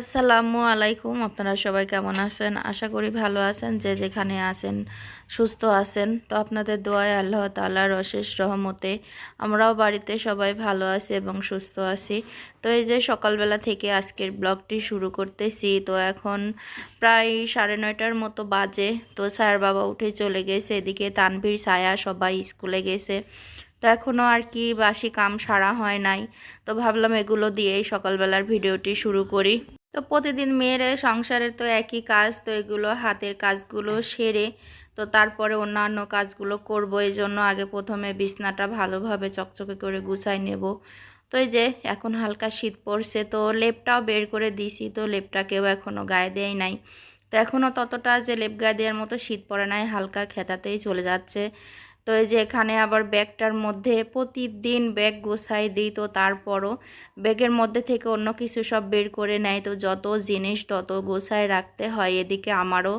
আসসালামু আলাইকুম। আপনারা সবাই কেমন আছেন? আশা করি ভালো আছেন, যে যেখানে আছেন, সুস্থ আছেন। তো আপনাদের দোয়ায় আল্লাহ তাআলার অশেষ রহমতে আমরাও বাড়িতে সবাই ভালো আছি এবং সুস্থ আছি। তো এই যে সকালবেলা থেকে আজকের ব্লগটি শুরু করতেছি, তো এখন প্রায় সাড়ে নয়টার মতো বাজে। তো স্যার বাবা উঠে চলে গেছে, এদিকে তানভীর, ছায়া সবাই স্কুলে গেছে। তো এখনও আর কি বাসি কাম সারা হয় নাই। তো ভাবলাম এগুলো দিয়েই সকালবেলার ভিডিওটি শুরু করি। তো প্রতিদিন মেয়ের সংসারের তো একই কাজ, তো এগুলো হাতের কাজগুলো সেরে তো তারপরে অন্যান্য কাজগুলো করব। এই জন্য আগে প্রথমে বিছনাটা ভালোভাবে চকচকে করে গুছাই নেব। তো এই যে এখন হালকা শীত পড়ছে, তো লেপটাও বের করে দিছি তো লেপটাকেও এখনও গায়ে দেয় নাই। তো এখনও ততটা যে লেপ গায়ে দেওয়ার মতো শীত পড়ে নাই, হালকা খেতাতেই চলে যাচ্ছে। তো এই যে এখানে আবার ব্যাগটার মধ্যে প্রতিদিন ব্যাগ গোছাই দিই, তো তারপরও ব্যাগের মধ্যে থেকে অন্য কিছু সব বের করে নেয়। তো যত জিনিস তত গোছায় রাখতে হয়, এদিকে আমারও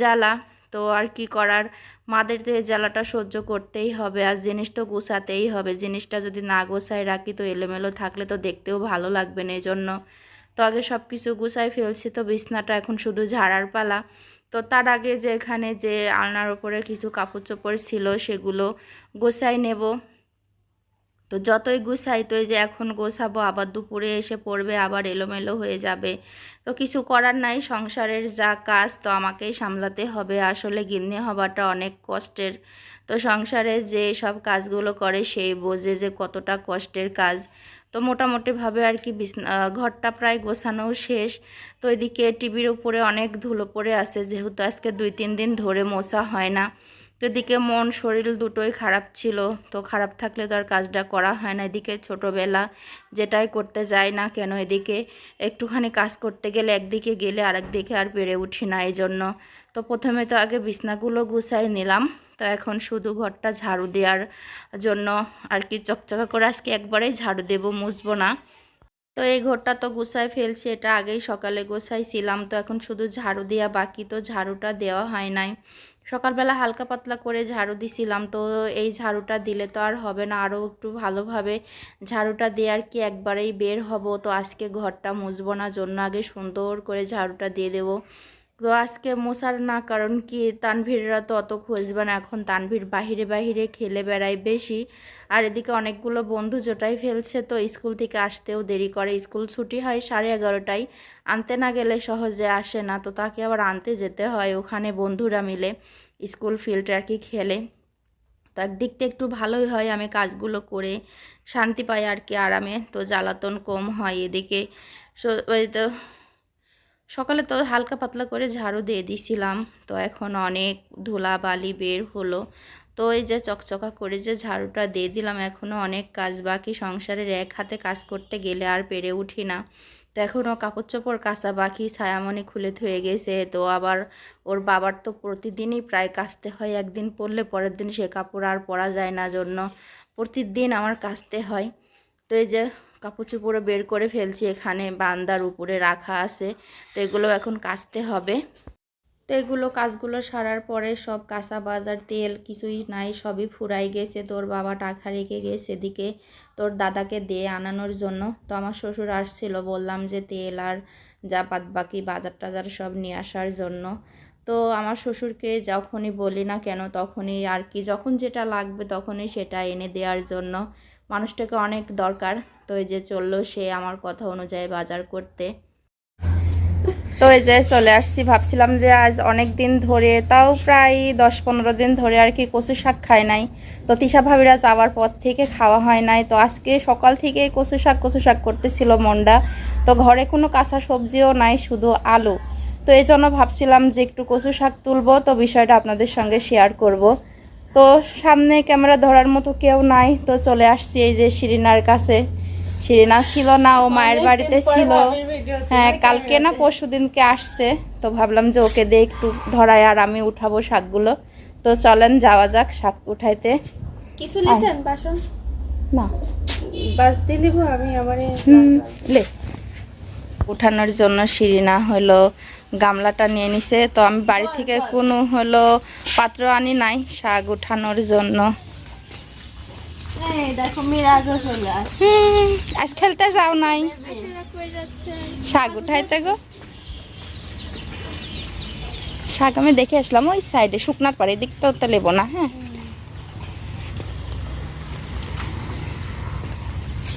জ্বালা। তো আর কি করার? মাদের তো এই জ্বালাটা সহ্য করতেই হবে, আর জিনিস তো গোছাতেই হবে। জিনিসটা যদি না গোছায় রাখি, তো এলোমেলো থাকলে তো দেখতেও ভালো লাগবে না। এই জন্য তো আগে সব কিছু গুছাই ফেলছি, তো বিছনাটা এখন শুধু ঝাড়ার পালা। তো তার আগে যে এখানে যে আলনার ওপরে কিছু কাপড় চোপড় ছিল, সেগুলো গোছাই নেব। তো যতই গুছাই, তো যে এখন গোছাবো, আবার দুপুরে এসে পড়বে, আবার এলোমেলো হয়ে যাবে। তো কিছু করার নাই, সংসারের যা কাজ, তো আমাকেই সামলাতে হবে। আসলে গিন্নি হওয়াটা অনেক কষ্টের। তো সংসারে যে সব কাজগুলো করে, সেই বোঝে যে কতটা কষ্টের কাজ। তো মোটামুটিভাবে আর কি ঘরটা প্রায় গোছানো শেষ। তো এদিকে টিভির উপরে অনেক ধুলো পড়ে আছে, যেহেতু আজকে দুই তিন দিন ধরে মোছা হয় না। তো এদিকে মন, শরীর দুটোই খারাপ ছিল, তো খারাপ থাকলে তো আর কাজটা করা হয় না। এদিকে ছোটোবেলা যেটাই করতে যায় না কেন, এদিকে একটুখানি কাজ করতে গেলে একদিকে গেলে আরেক দিকে আর পেরে উঠি না এই জন্য তো প্রথমে তো আগে বিছনাগুলো গুছাই নিলাম। তো এখন শুধু ঘরটা ঝাড়ু দেওয়ার জন্য আর কি চকচকা করে আজকে একবারেই ঝাড়ু দেবো, মুছবো না। তো এই ঘরটা তো গুছাই ফেলছি, এটা আগেই সকালে গোছাইছিলাম, তো এখন শুধু ঝাড়ু দেওয়া বাকি, তো ঝাড়ুটা দেওয়া হয় নাই। সকালবেলা হালকা পাতলা করে ঝাড়ু দিছিলাম, তো এই ঝাড়ুটা দিলে তো আর হবে না, আরও একটু ভালোভাবে ঝাড়ুটা দেওয়ার কি একবারেই বের হব, তো আজকে ঘরটা মুছবো না, জন্য আগে সুন্দর করে ঝাড়ুটা দিয়ে দেবো। তো আজকে মশার না, কারণ কি তানভীররা তো অত খুঁজবে না। এখন তানভীর বাহিরে বাহিরে খেলে বেড়ায় বেশি। আর এদিকে অনেকগুলো বন্ধু জোটাই ফেলছে, তো স্কুল থেকে আসতেও দেরি করে। স্কুল ছুটি হয় সাড়ে এগারোটায়, আনতে না গেলে সহজে আসে না। তো তাকে আবার আনতে যেতে হয় ওখানে বন্ধুরা মিলে স্কুল ফিল্ডে আর কি খেলে। তার দিকটা একটু ভালোই হয়, আমি কাজগুলো করে শান্তি পাই আর কি আরামে। তো জ্বালাতন কম হয় এদিকে। তো সকালে তো হালকা পাতলা করে ঝাড়ু দিয়ে দিছিলাম, তো এখন অনেক ধুলা বালি বের হলো। তো এই যে চকচকা করে যে ঝাড়ুটা দিয়ে দিলাম এখনও অনেক কাজ বাকি, সংসারের এক হাতে কাজ করতে গেলে আর পেরে উঠি না। তো এখনও কাপড় চোপড় কাঁচা বাকি, ছায়ামণি খুলে ধুয়ে গেছে, তো আবার ওর বাবার তো প্রতিদিনই প্রায় কাচতে হয়, একদিন পরলে পরের দিন সে কাপড় আর পরা যায় না জন্য। প্রতিদিন আমার কাচতে হয়। তো এই যে কাপড় চোপড়ও বের করে ফেলছি, এখানে বান্দার উপরে রাখা আছে। তো এগুলো এখন কাচতে হবে। তো এগুলো কাজগুলো সারার পরে সব কাঁচা বাজার, তেল কিছুই নাই, সবই ফুরাই গেছে। তোর বাবা টাকা রেখে গেছে এদিকে তোর দাদাকে দিয়ে আনানোর জন্য। তো আমার শ্বশুর আসছিল, বললাম যে তেল আর যা বাদ বাকি বাজার টাজার সব নিয়ে আসার জন্য। তো আমার শ্বশুরকে যখনই বলি না কেন, তখনই আর কি, যখন যেটা লাগবে তখনই সেটা এনে দেওয়ার জন্য। মানুষটাকে অনেক দরকার। তো এই যে চলল সে আমার কথা অনুযায়ী বাজার করতে। তো এই যে চলে আসছি, ভাবছিলাম যে আজ অনেক দিন ধরে, তাও প্রায় দশ পনেরো দিন ধরে আর কি কচু শাক খায় নাই। তো তিশা ভাবিরা যাওয়ার পর থেকে খাওয়া হয় নাই। তো আজকে সকাল থেকে কচু শাক কচু শাক করতেছিল মন্ডা তো ঘরে কোনো কাঁচা সবজিও নাই, শুধু আলু। তো এই জন্য ভাবছিলাম যে একটু কচু শাক তুলবো। তো বিষয়টা আপনাদের সঙ্গে শেয়ার করব। তো সামনে ক্যামেরা ধরার মতো কেউ নাই তো চলে আসছি এই যে শিরিনার কাছে। শিরিনা ছিল না ও মায়ের বাড়িতে ছিল। হ্যাঁ কালকে না পরশু দিনকে আসছে তো ভাবলাম যে ওকে দিয়ে একটু ধরায় আর আমি উঠাবো শাকগুলো। তো চলেন যাওয়া যাক শাক উঠাইতে। কিছু বাসন? না। বাস দিয়ে দিব আমি আমারে হুম লে। উঠানোর জন্য সিঁড়ি না হলো গামলাটা নিয়ে নিছে। তো আমি বাড়ি থেকে কোনো হলো পাত্র আনি নাই শাক উঠানোর জন্য। আজ খেলতে যাও নাই। শাক উঠাইতে গো। শাক আমি দেখে আসলাম ওই সাইডে শুকনার পাড়ে তো তো লেবো না হ্যাঁ।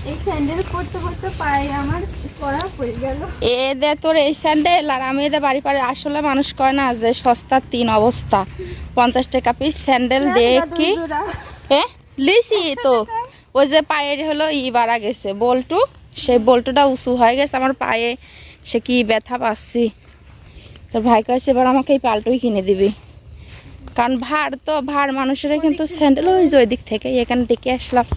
এই স্যান্ডেল করতে করতে পায়ে আমার পড়া পড়ে গেল। এ তোর এই স্যান্ডেল আর আমি এদের বাড়ি পাড়ে আসলে মানুষ কয় না যে সস্তার তিন অবস্থা। পঞ্চাশ টাকা পিস স্যান্ডেল দিয়ে হ্যাঁ লিসি তো। ওই যে পায়ের হলো ই বাড়া গেছে বল্টু। সেই বল্টুটা উঁচু হয়ে গেছে আমার পায়ে সে কি ব্যথা পাচ্ছি। তোর ভাই কাছে এবার আমাকে এই পাল্টুই কিনে দিবি। কারণ ভার তো ভার মানুষেরা কিন্তু স্যান্ডেল ওই যে ওই দিক থেকে এখানে দেখে আসলাম।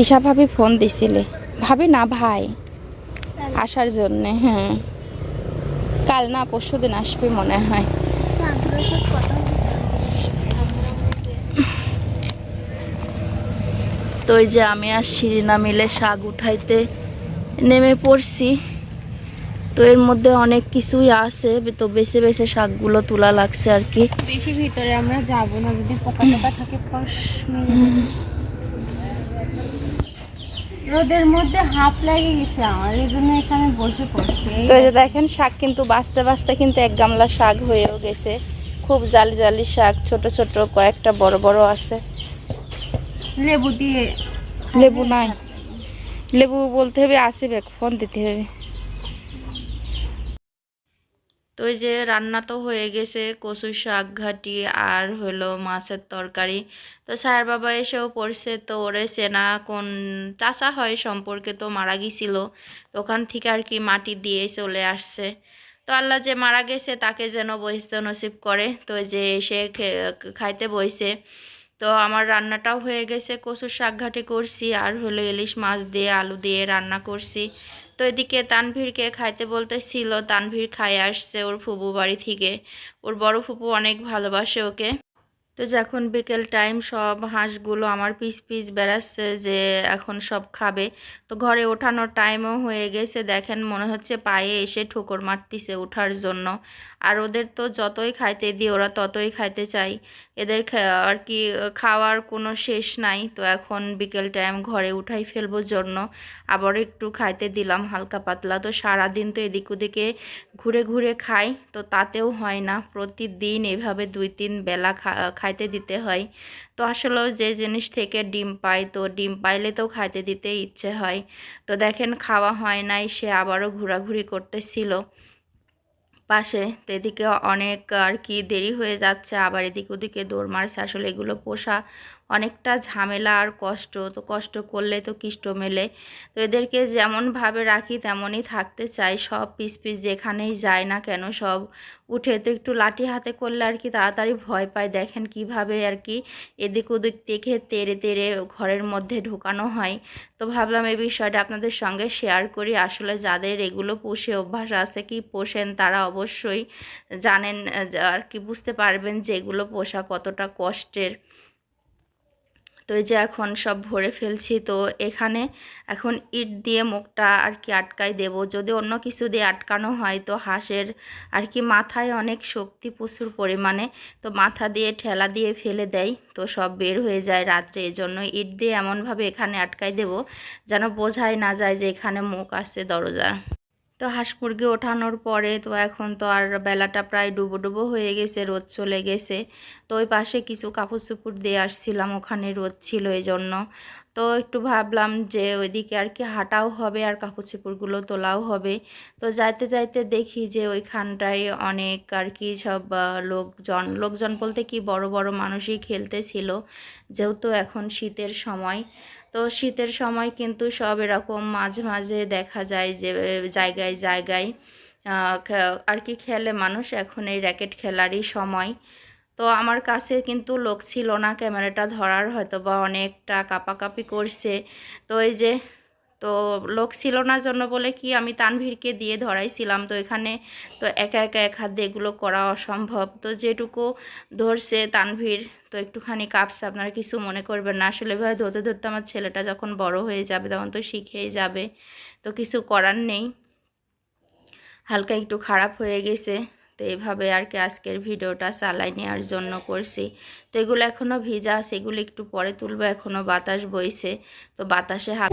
তিশা ভাবি ফোন দিছিলে। ভাবি, না ভাই, আসার জন্যে হ্যাঁ। কাল না, পরশু দিন আসবে মনে হয়। তো ওই যে আমি আর শিরিনা মিলে শাক উঠাইতে নেমে পড়ছি। তো এর মধ্যে অনেক কিছুই আছে, তো বেছে বেছে শাকগুলো তোলা লাগছে আর কি। বেশি ভিতরে আমরা যাব না, যদি পোকা টোকা থাকে ফস। রোদের মধ্যে হাঁপ লাগে গেছে আমার এই জন্য এখানে বসে পড়ছে। তো এই যে দেখেন শাক কিন্তু বাঁচতে বাঁচতে কিন্তু এক গামলা শাক হয়েও গেছে। খুব জালি জালি শাক ছোট ছোট কয়েকটা বড় বড় আছে। লেবু দিয়ে লেবু নাই। লেবু বলতে হবে আসিবে ফোন দিতে হবে। তো ওই যে রান্না তো হয়ে গেছে, কচুর শাক ঘাটি আর হলো মাছের তরকারি। তো স্যার বাবা এসেও পড়ছে, তো ওরে সেনা কোন চাচা হয় সম্পর্কে তো মারা গিয়েছিল তো ওখান থেকে আর কি মাটি দিয়ে চলে আসছে। তো আল্লাহ যে মারা গেছে তাকে যেন বসতে নসিব করে। তো যে এসে খাইতে বইছে। তো আমার রান্নাটাও হয়ে গেছে, কচুর শাক ঘাটি করছি আর হলো ইলিশ মাছ দিয়ে আলু দিয়ে রান্না করছি। তো এদিকে তানভীরকে খাইতে বলতেছিল, তানভীর খাই আসছে ওর ফুপু বাড়ি থেকে। ওর বড় ফুপু অনেক ভালোবাসে ওকে। তো যখন বিকেল টাইম সব হাঁসগুলো আমার পিস পিস বেড়াচ্ছে যে এখন সব খাবে। তো ঘরে ওঠানোর টাইমও হয়ে গেছে। দেখেন মনে হচ্ছে পায়ে এসে ঠোকর মারতিছে ওঠার জন্য। আর ওদের তো যতই খাইতে দিই, ওরা ততই খাইতে চাই এদের আর কি খাওয়ার কোনো শেষ নাই। তো এখন বিকেল টাইম ঘরে উঠাই ফেলব জন্য। আবার একটু খাইতে দিলাম হালকা পাতলা। তো সারাদিন তো এদিক ওদিকে ঘুরে ঘুরে খাই। তো তাতেও হয় না। প্রতিদিন এভাবে দুই তিন বেলা খা- খাইতে দিতে হয়। তো আসলেও যে জিনিস থেকে ডিম পাই তো ডিম পাইলে তো খাইতে দিতে ইচ্ছে হয়। তো দেখেন খাওয়া হয় নাই, সে আবারও ঘোরাঘুরি করতেছিল। পাশে তো এদিকে অনেক আর কি দেরি হয়ে যাচ্ছে, আবার এদিক ওদিকে দৌড় মারছে। আসলে এগুলো পোষা অনেকটা ঝামেলা আর কষ্ট। তো কষ্ট করলে তো কিষ্ট মেলে। তো এদেরকে যেমনভাবে রাখি তেমনই থাকতে চাই। সব পিস পিস যেখানেই যায় না কেন সব উঠে তো একটু লাঠি হাতে করলে আর কি তাড়াতাড়ি ভয় পায়। দেখেন কীভাবে আর কি এদিক ওদিক দেখে তেড়ে তেড়ে ঘরের মধ্যে ঢুকানো হয়। তো ভাবলাম এই বিষয়টা আপনাদের সঙ্গে শেয়ার করি। আসলে যাদের এগুলো পুষে অভ্যাস আছে কি পোষেন তারা অবশ্যই জানেন আর কি বুঝতে পারবেন যে এগুলো পোষা কতটা কষ্টের। তো এই যে এখন সব ভরে ফেলছি, তো এখানে এখন ইট দিয়ে মুখটা আর কি আটকাই দেব। যদি অন্য কিছু দিয়ে আটকানো হয়, তো হাঁসের আর কি মাথায় অনেক শক্তি প্রচুর পরিমাণে, তো মাথা দিয়ে ঠেলা দিয়ে ফেলে দেয়, তো সব বের হয়ে যায় রাত্রে। এই জন্য ইট দিয়ে এমনভাবে এখানে আটকাই দেব যেন বোঝাই না যায় যে এখানে মুখ আছে দরজা তো হাঁস মুরগি ওঠানোর পরে তো এখন তো আর বেলাটা প্রায় ডুবো ডুবো হয়ে গেছে, রোদ চলে গেছে। তো ওই পাশে কিছু কাপড় চোপড় দিয়ে আসছিলাম, ওখানে রোদ ছিল এই জন্য তো একটু ভাবলাম যে ওইদিকে আর কি হাঁটাও হবে আর কাপড় চোপড়গুলো তোলাও হবে। তো যাইতে যাইতে দেখি যে ওইখানটায় অনেক আর কি সব লোকজন লোকজন বলতে কি বড় বড় মানুষই খেলতেছিল, যেহেতু এখন শীতের সময়। তো শীতের সময় কিন্তু সব এরকম মাঝে মাঝে দেখা যায় যে জায়গায় জায়গায় আর কি খেলে মানুষ এখন এই র্যাকেট খেলারই সময়। তো আমার কাছে কিন্তু লোক ছিল না, ক্যামেরাটা ধরার হয়তো বা অনেকটা কাপাকাপি করছে। তো এই যে তো লোক ছিল না জন্য বলে কি আমি তানভীরকে দিয়ে ধরাইছিলাম। তো এখানে তো একা একা এক হাত দিয়ে এগুলো করা অসম্ভব। তো যেটুকু ধরছে তানভীর, তো একটুখানি কাঁপছে। আপনারা কিছু মনে করবেন না। আসলে ভাই ধরতে ধরতে আমার ছেলেটা যখন বড় হয়ে যাবে তখন তো শিখেই যাবে। তো কিছু করার নেই। হালকা একটু খারাপ হয়ে গেছে। তো এইভাবে আর কি আজকের ভিডিওটা চালাই নেওয়ার জন্য করছি। তো এগুলো এখনও ভিজা আছে। এগুলো একটু পরে তুলবো। এখনও বাতাস বইছে। তো বাতাসে হাত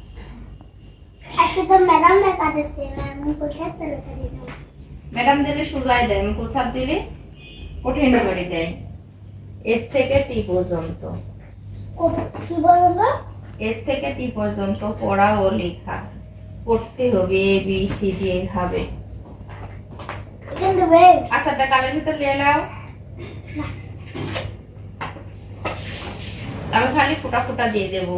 আজকে তো ম্যাডাম লেখা দিচ্ছে আমি কোথায় তো লেখা দিলাম ম্যাডাম দিলে সুজাই দেয় আমি কোথার দিলে? কঠিন করে দেয়। এর থেকে টি পর্যন্ত। কি বলব এর থেকে টি পর্যন্ত পড়া ও লেখা। পড়তে হবে এ বি সি ডি এভাবে কিন্তু বে কালের ভিতর নিয়ে নাও। আমি খালি ফুটা ফুটা দিয়ে দেবো।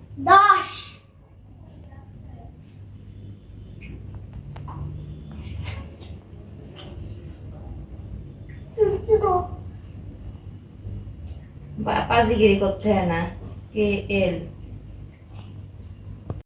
দশ পাজিগিরি করতে হয় না কে এল?